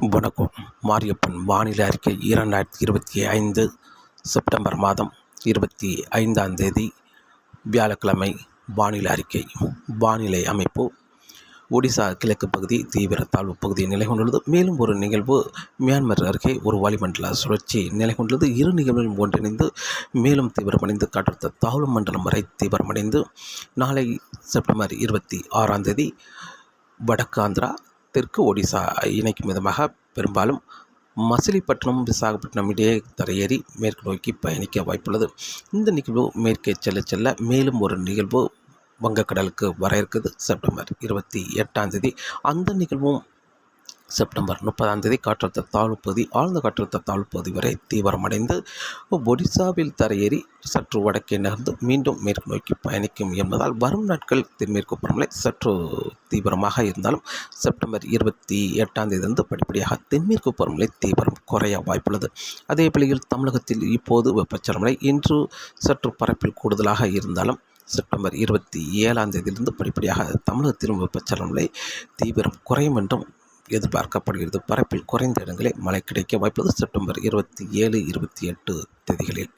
வணக்கம். மாரியப்பன் வானிலை அறிக்கை இரண்டாயிரத்தி இருபத்தி ஐந்து செப்டம்பர் மாதம் இருபத்தி ஐந்தாம் தேதி வியாழக்கிழமை வானிலை அறிக்கை. வானிலை அமைப்பு ஒடிசா கிழக்கு பகுதி தீவிர தாழ்வு பகுதி நிலை கொண்டுள்ளது. மேலும் ஒரு நிகழ்வு மியான்மர் அருகே ஒரு வளிமண்டல சுழற்சி நிலை கொண்டுள்ளது. இரு நிகழ்வுகளும் ஒன்றிணைந்து மேலும் தீவிரமடைந்து காற்றழுத்த தாழ்வு மண்டலம் வரை தீவிரமடைந்து நாளை செப்டம்பர் இருபத்தி ஆறாம் தேதி வடக்கு ஆந்திரா தெற்கு ஒடிசா இணைக்கும் விதமாக பெரும்பாலும் மசிலிப்பட்டினம் விசாகப்பட்டினம் இடையே தரையேறி மேற்கு நோக்கி பயணிக்க வாய்ப்புள்ளது. இந்த நிகழ்வு மேற்கே செல்ல செல்ல மேலும் ஒரு நிகழ்வு வங்கக்கடலுக்கு வர இருக்குது. செப்டம்பர் இருபத்தி எட்டாம் தேதி அந்த நிகழ்வும் செப்டம்பர் முப்பதாம் தேதி காற்றழுத்த தாழ்வு பகுதி ஆழ்ந்த காற்றழுத்த தாழ்வு பகுதி வரை தீவிரமடைந்து ஒடிசாவில் தரையேறி சற்று வடக்கே நகர்ந்து மீண்டும் மேற்கு நோக்கி பயணிக்கும் என்பதால் வரும் நாட்கள் தென்மேற்கு பருவமழை சற்று தீவிரமாக இருந்தாலும் செப்டம்பர் இருபத்தி எட்டாம் தேதியிலிருந்து படிப்படியாக தென்மேற்கு பருவமழை தீவிரம் குறைய வாய்ப்புள்ளது. அதே வேளையில் தமிழகத்தில் இப்போது வெப்பச்சலமழை இன்று சற்று பரப்பில் கூடுதலாக இருந்தாலும் செப்டம்பர் இருபத்தி ஏழாம் தேதியிலிருந்து படிப்படியாக தமிழகத்திலும் வெப்பச்சலமலை தீவிரம் குறையும் என்றும் எதிர்பார்க்கப்படுகிறது. பரப்பில் குறைந்த இடங்களில் மழை கிடைக்க வாய்ப்பது செப்டம்பர் இருபத்தி ஏழு இருபத்தி எட்டு தேதிகளில்.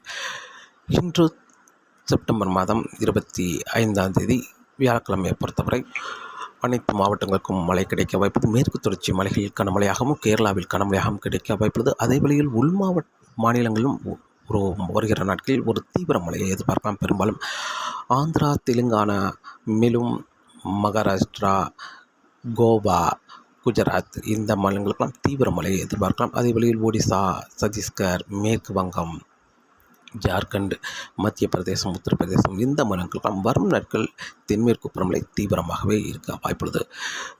இன்று செப்டம்பர் மாதம் இருபத்தி ஐந்தாம் தேதி வியாழக்கிழமையை பொறுத்தவரை அனைத்து மாவட்டங்களுக்கும் மழை கிடைக்க வாய்ப்பது மேற்கு தொடர்ச்சி மலைகளில் கனமழையாகவும் கேரளாவில் கனமழையாகவும் கிடைக்க வாய்ப்புள்ளது. அதே வழியில் உள் மாவட்ட மாநிலங்களிலும் ஒரு வருகிற நாட்களில் ஒரு தீவிர மழையை எதிர்பார்க்கலாம். பெரும்பாலும் ஆந்திரா தெலுங்கானா மேலும் மகாராஷ்டிரா கோவா குஜராத் இந்த மாநிலங்களுக்கெல்லாம் தீவிர மழையை எதிர்பார்க்கலாம். அதே வழியில் ஒடிசா சத்தீஸ்கர் மேற்கு வங்கம் ஜார்க்கண்ட் மத்திய பிரதேசம் உத்தரப்பிரதேசம் இந்த மாநிலங்களுக்கெல்லாம் வரும் நாட்கள் தென்மேற்கு பருவமழை தீவிரமாகவே இருக்க வாய்ப்புள்ளது.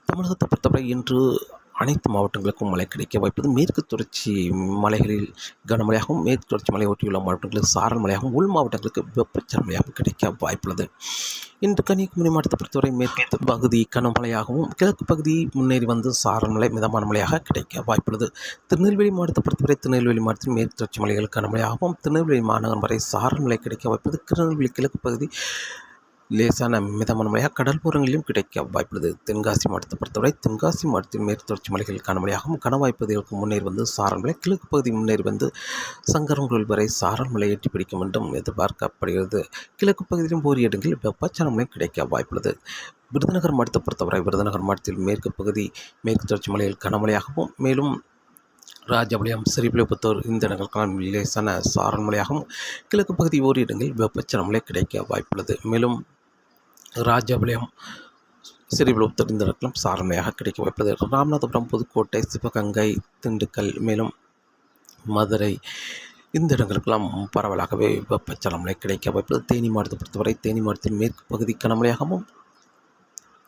தமிழகத்தை பொறுத்தவரை இன்று அனைத்து மாவட்டங்களுக்கும் மழை கிடைக்க வாய்ப்பது மேற்கு தொடர்ச்சி மலைகளில் கனமழையாகவும் மேற்கு தொடர்ச்சி மலை ஒட்டியுள்ள மாவட்டங்களுக்கு சாரல் மழையாகவும் உள் மாவட்டங்களுக்கு வெப்பச்சல் மழையாகவும் கிடைக்க வாய்ப்புள்ளது. இன்று கன்னியாகுமரி மாவட்டத்தை பொறுத்தவரை மேற்கு பகுதி கனமழையாகவும் கிழக்கு பகுதி முன்னேறி வந்து சாரல் மழை மிதமான மழையாக கிடைக்க வாய்ப்புள்ளது. திருநெல்வேலி மாவட்டத்தை பொறுத்தவரை திருநெல்வேலி மாவட்டத்தில் மேற்கு தொடர்ச்சி மலைகள் கனமழையாகவும் திருநெல்வேலி மாநகரம் வரை சாரல் மழை கிடைக்க வாய்ப்புள்ளது திருநெல்வேலி கிழக்கு பகுதி லேசான மிதமான மழையாக கடல்புறங்களிலும் கிடைக்க வாய்ப்புள்ளது. தென்காசி மாவட்டத்தை பொறுத்தவரை தென்காசி மாவட்டத்தில் மேற்கு தொடர்ச்சி மலைகள் மழையாகவும் கணவாய் பகுதிகளுக்கு முன்னேறி வந்து சாரல் மலை கிழக்கு பகுதி முன்னேறி வந்து சங்கரங்குள் வரை சாரல் மலை எட்டி பிடிக்கும் என்றும் எதிர்பார்க்கப்படுகிறது. கிழக்கு பகுதியிலும் ஓரிரு இடங்களில் வெப்பச்சலன மழை கிடைக்க வாய்ப்புள்ளது. விருதுநகர் மாவட்டத்தை பொறுத்தவரை விருதுநகர் மாவட்டத்தில் மேற்கு பகுதி மேற்கு தொடர்ச்சி மலையில் கனமழையாகவும் மேலும் ராஜபாளையம் ஸ்ரீவில்லிபுத்தூர் இந்த இடங்களுக்கான லேசான சாரல் மழையாகவும் கிழக்கு பகுதி ஓரிடங்களில் இடங்களில் மழை கிடைக்க வாய்ப்புள்ளது. மேலும் ராஜபாளையம் ஸ்ரீவில்லிபுத்தூர் இந்த இடங்களும் சாரணையாக கிடைக்க வாய்ப்பது ராமநாதபுரம் புதுக்கோட்டை சிவகங்கை திண்டுக்கல் மேலும் மதுரை இந்த இடங்களுக்கெல்லாம் பரவலாகவே வெப்பச்சலமலை கிடைக்க வாய்ப்பது தேனி மாவட்டத்தை பொறுத்தவரை தேனி மாவட்டத்தின் மேற்கு பகுதி கனமழையாகவும்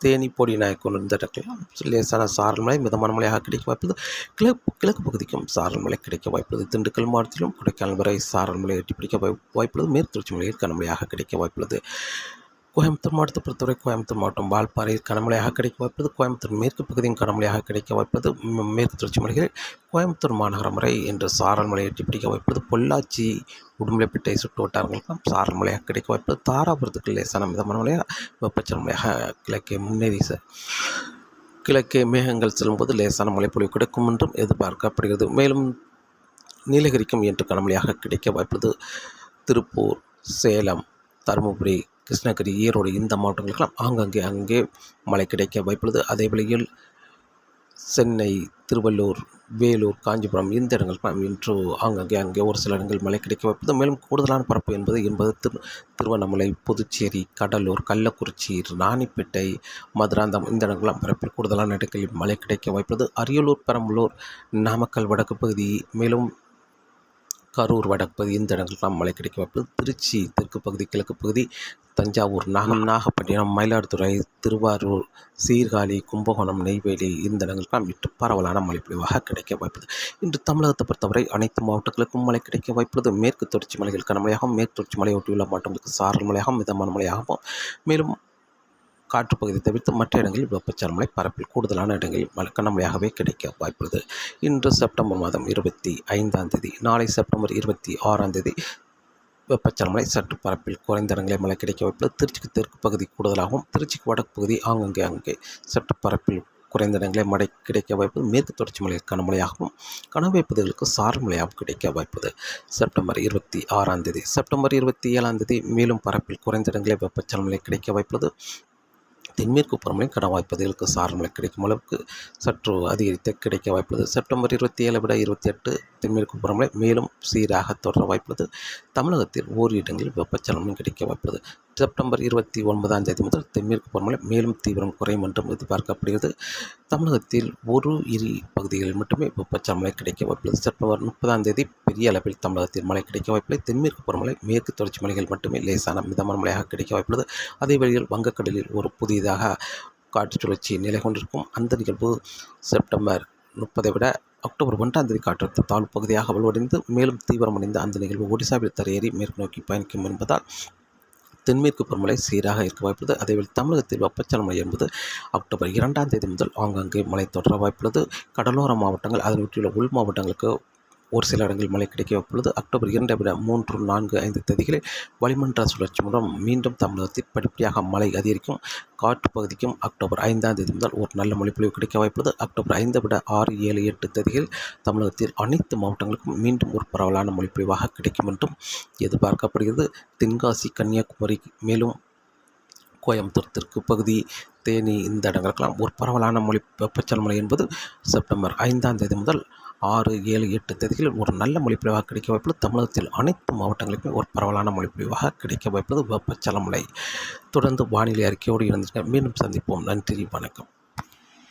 தேனி பொடி நாயக்கோன் இந்த இடத்துலாம் லேசான சாரல் மழை மிதமான மழையாக கிடைக்க வாய்ப்பது கிழக்கு கிழக்கு பகுதிக்கும் சாரல் மழை கிடைக்க வாய்ப்புள்ளது திண்டுக்கல் மாவட்டத்திலும் கொடைக்கானல் வரை சாரல் மழை எட்டி பிடிக்க வாய் வாய்ப்புள்ளது மேற்கு தொடர்ச்சி மலையில் கனமழையாக கிடைக்க வாய்ப்புள்ளது கோயம்புத்தூர் மாவட்டத்தை பொறுத்தவரை கோயம்புத்தூர் மாவட்டம் வால்பாறையில் கனமழையாக கிடைக்க வாய்ப்பது கோயம்புத்தூர் மேற்கு பகுதியும் கனமழையாக கிடைக்க வாய்ப்பது மேற்கு தொடர்ச்சி மலைகளில் கோயம்புத்தூர் மாநகரம் வரை இன்று சாரல் மலை எட்டி பிடிக்க வாய்ப்பது பொள்ளாச்சி உடுமலைப்பேட்டை சுட்டு வட்டாரங்களுக்கும் சாரல் மலையாக கிடைக்க வாய்ப்பது தாராபுரத்துக்கு லேசான மிதமான மலையாக வெப்பச்சல் மலையாக கிழக்கே முன்னேறி கிழக்கே மேகங்கள் செல்லும்போது லேசான மழைப்பொழிவு கிடைக்கும் என்றும் எதிர்பார்க்கப்படுகிறது. மேலும் நீலகிரிக்கும் இன்று கனமழையாக கிடைக்க வாய்ப்பது திருப்பூர் சேலம் தருமபுரி கிருஷ்ணகிரி ஈரோடு இந்த மாவட்டங்களுக்கெல்லாம் ஆங்கங்கே அங்கே மழை கிடைக்க வாய்ப்புள்ளது. அதே வழியில் சென்னை திருவள்ளூர் வேலூர் காஞ்சிபுரம் இந்த இடங்களுக்கெல்லாம் இன்று ஆங்கங்கே அங்கே ஒரு சில இடங்கள் மழை கிடைக்க வாய்ப்பு மேலும் கூடுதலான பரப்பு என்பது என்பது திரு திருவண்ணாமலை புதுச்சேரி கடலூர் கள்ளக்குறிச்சி ராணிப்பேட்டை மதுராந்தம் இந்த இடங்கள்லாம் பரப்பில் கூடுதலான இடங்களில் மழை கிடைக்க வாய்ப்புள்ளது. அரியலூர் பெரம்பலூர் நாமக்கல் வடக்கு பகுதி மேலும் கரூர் வடக்கு இந்த இடங்களுக்கெல்லாம் மழை கிடைக்க வாய்ப்பு திருச்சி தெற்கு பகுதி கிழக்கு பகுதி தஞ்சாவூர் நாகம் நாகப்பட்டினம் மயிலாடுதுறை திருவாரூர் சீர்காழி கும்பகோணம் நெய்வேலி இந்த இடங்களுக்கெல்லாம் இட்டு பரவலான மழைப்பொழிவாக கிடைக்க வாய்ப்புள்ளது இன்று தமிழகத்தை பொறுத்தவரை அனைத்து மாவட்டங்களுக்கும் மழை கிடைக்க வாய்ப்புள்ளது மேற்கு தொடர்ச்சி மலைகள் கனமழையாகவும் மேற்கு தொடர்ச்சி மலையொட்டியுள்ள மாவட்டங்களுக்கு சாரல் மலையாகவும் மிதமான மழையாகவும் மேலும் காற்றுப்பகுதி தவிர்த்து மற்ற இடங்களில் வெப்பச்சலமழை பரப்பில் கூடுதலான இடங்களில் மழை கனமழையாகவே கிடைக்க வாய்ப்புள்ளது. இன்று செப்டம்பர் மாதம் இருபத்தி ஐந்தாம் தேதி நாளை செப்டம்பர் இருபத்தி ஆறாம் தேதி வெப்பச்சலமலை சற்று பரப்பில் குறைந்த இடங்களில் மழை கிடைக்க வாய்ப்புள்ளது. திருச்சிக்கு தெற்கு பகுதி கூடுதலாகவும் திருச்சிக்கு வடக்கு பகுதி ஆங்கங்கே அங்கே சற்று பரப்பில் குறைந்த இடங்களில் மழை கிடைக்க வாய்ப்பு மேற்கு தொடர்ச்சி மலையில் கனமழையாகவும் கனவை பகுதிகளுக்கு சாரல் மழையாகவும் கிடைக்க வாய்ப்பது செப்டம்பர் இருபத்தி ஆறாம் தேதி செப்டம்பர் இருபத்தி ஏழாம் தேதி மேலும் பரப்பில் குறைந்த இடங்களில் வெப்பச்சலமலை கிடைக்க வாய்ப்புள்ளது. தென்மேற்கு பருவமழை கன வாய்ப்பதிகளுக்கு சாரல் கிடைக்கும் அளவுக்கு சற்று அதிகரித்து கிடைக்க வாய்ப்புள்ளது. செப்டம்பர் இருபத்தி ஏழை விட இருபத்தி எட்டு தென்மேற்கு பருவமழை மேலும் சீராக தொடர வாய்ப்புள்ளது. தமிழகத்தில் ஓரிரு இடங்களில் வெப்பச்சலனம் கிடைக்க வாய்ப்புள்ளது. செப்டம்பர் இருபத்தி ஒன்பதாம் தேதி முதல் தென்மேற்கு பருவமழை மேலும் தீவிரம் குறையும் என்றும் எதிர்பார்க்கப்படுகிறது. தமிழகத்தில் ஒரு இரு பகுதிகளில் மட்டுமே வெப்பச்சலன மழை கிடைக்க வாய்ப்புள்ளது செப்டம்பர் முப்பதாம் தேதி பெரிய அளவில் தமிழகத்தில் மழை கிடைக்க வாய்ப்பில்லை தென்மேற்கு பருவமழை மேற்கு தொடர்ச்சி மலைகள் மட்டுமே லேசான மிதமான மழையாக கிடைக்க வாய்ப்புள்ளது அதே வழியில் வங்கக்கடலில் ஒரு புதிதாக காற்று சுழற்சி நிலை கொண்டிருக்கும். அந்த நிகழ்வு செப்டம்பர் முப்பதை விட அக்டோபர் ஒன்றாம் தேதி காற்றழுத்த தாழ்வு பகுதியாக வலுவடைந்து மேலும் தீவிரமடைந்த அந்த நிகழ்வு ஒடிசாவில் தரையேறி மேற்கு நோக்கி பயணிக்கும் என்பதால் தென்மேற்கு பருவமழை சீராக இருக்க வாய்ப்புள்ளது. அதேவேளை தமிழகத்தில் வெப்பச்சலன மழை என்பது அக்டோபர் இரண்டாம் தேதி முதல் ஆங்காங்கே மழை தொடர வாய்ப்புள்ளது. கடலோர மாவட்டங்கள் அதனை ஒட்டியுள்ள உள் மாவட்டங்களுக்கு ஒரு சில இடங்களில் மழை கிடைக்க பொழுது அக்டோபர் இரண்டை விட மூன்று நான்கு ஐந்து தேதிகளில் வளிமண்டல சுழற்சி மூலம் மீண்டும் தமிழகத்தில் படிப்படியாக மழை அதிகரிக்கும். காற்று பகுதிக்கும் அக்டோபர் ஐந்தாம் தேதி முதல் ஒரு நல்ல மொழிப்பொழிவு கிடைக்க வாய்ப்புள்ளது. அக்டோபர் ஐந்தை விட ஆறு ஏழு எட்டு தேதிகளில் தமிழகத்தில் அனைத்து மாவட்டங்களுக்கும் மீண்டும் ஒரு பரவலான மொழிப்பொழிவாக கிடைக்கும் என்றும் எதிர்பார்க்கப்படுகிறது. தென்காசி கன்னியாகுமரி மேலும் கோயம்புத்தூர் தெற்கு பகுதி தேனி இந்த இடங்களுக்கெல்லாம் ஒரு பரவலான மொழி வெப்பச்சல் மழை என்பது செப்டம்பர் ஐந்தாம் தேதி முதல் ஆறு ஏழு எட்டு தேதிகளில் ஒரு நல்ல மொழிப்பொழிவாக கிடைக்க வாய்ப்புள்ளது. தமிழகத்தில் அனைத்து மாவட்டங்களுக்குமே ஒரு பரவலான மொழிப்பொழிவாக கிடைக்க வாய்ப்புள்ளது. வெப்பச்சலன மழை தொடர்ந்து வானிலை அறிக்கையோடு இருந்துட்டு மீண்டும் சந்திப்போம். நன்றி வணக்கம்.